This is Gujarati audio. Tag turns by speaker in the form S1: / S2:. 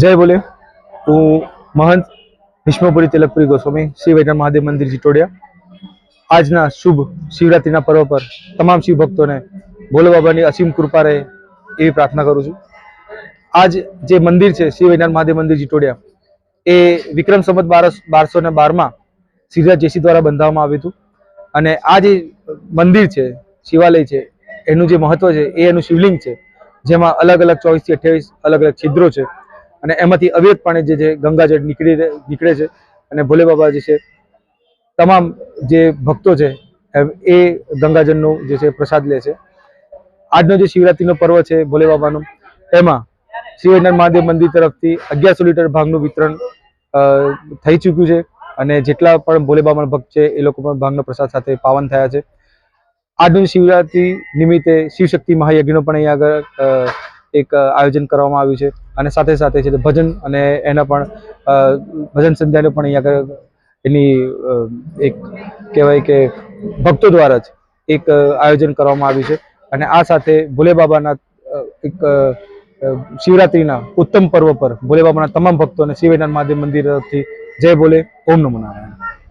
S1: જય બોલે. હું મહંત ભીષ્મપુરી તિલકપુરી ગોસ્વામી, શ્રી વૈદ્યનાથ મહાદેવ મંદિર જીટોડિયા. આજના શુભ શિવરાત્રિના પર્વ પર તમામ શિવ ભક્તોને ભોલે બાબાની અસીમ કૃપા રહે એવી પ્રાર્થના કરું છું. આજ જે મંદિર છે, શ્રી વૈજ્ઞાન મહાદેવ મંદિર જીટોડિયા, એ વિક્રમ સંવત બારસ, બારસો ને બારમાં સિદ્ધરાજ જયસિંહ દ્વારા બંધાવવામાં આવ્યું હતું. અને આ જે મંદિર છે, શિવાલય છે, એનું જે મહત્વ છે, એ એનું શિવલિંગ છે, જેમાં અલગ અલગ ચોવીસથી અઠ્યાવીસ અલગ અલગ છિદ્રો છે. અને એમાંથી અવિરતપણે જે છે ગંગાજળ નીકળી નીકળે છે અને ભોલે બાબા જે છે, તમામ જે ભક્તો છે એ ગંગાજળનો જે છે પ્રસાદ લે છે. આજનો જે શિવરાત્રીનો પર્વ છે ભોલે બાબાનો, એમાં શ્રી મહાદેવ મંદિર તરફથી અગિયારસો લીટર ભાંગનું વિતરણ થઈ ચૂક્યું છે અને જેટલા પણ ભોલે બાબાના ભક્ત છે એ લોકો પણ ભાંગનો પ્રસાદ સાથે પાવન થયા છે. આજનું શિવરાત્રી નિમિત્તે શિવશક્તિ મહાયજ્ઞનો પણ અહીંયા આગળ એક આયોજન કરવામાં આવ્યું છે. અને સાથે સાથે છે ભજન અને એના પણ ભજન સંધ્યાને પણ અહીંયા એની એક કહેવાય કે ભક્તો દ્વારા જ એક આયોજન કરવામાં આવ્યું છે. અને આ સાથે ભોલે બાબાના એક શિવરાત્રીના ઉત્તમ પર્વ પર ભોલે બાબાના તમામ ભક્તોને શિવ વૈદ્યનાથ મહાદેવ મંદિર તરફથી જય ભોલે, ઓમ નમો નારાયણ.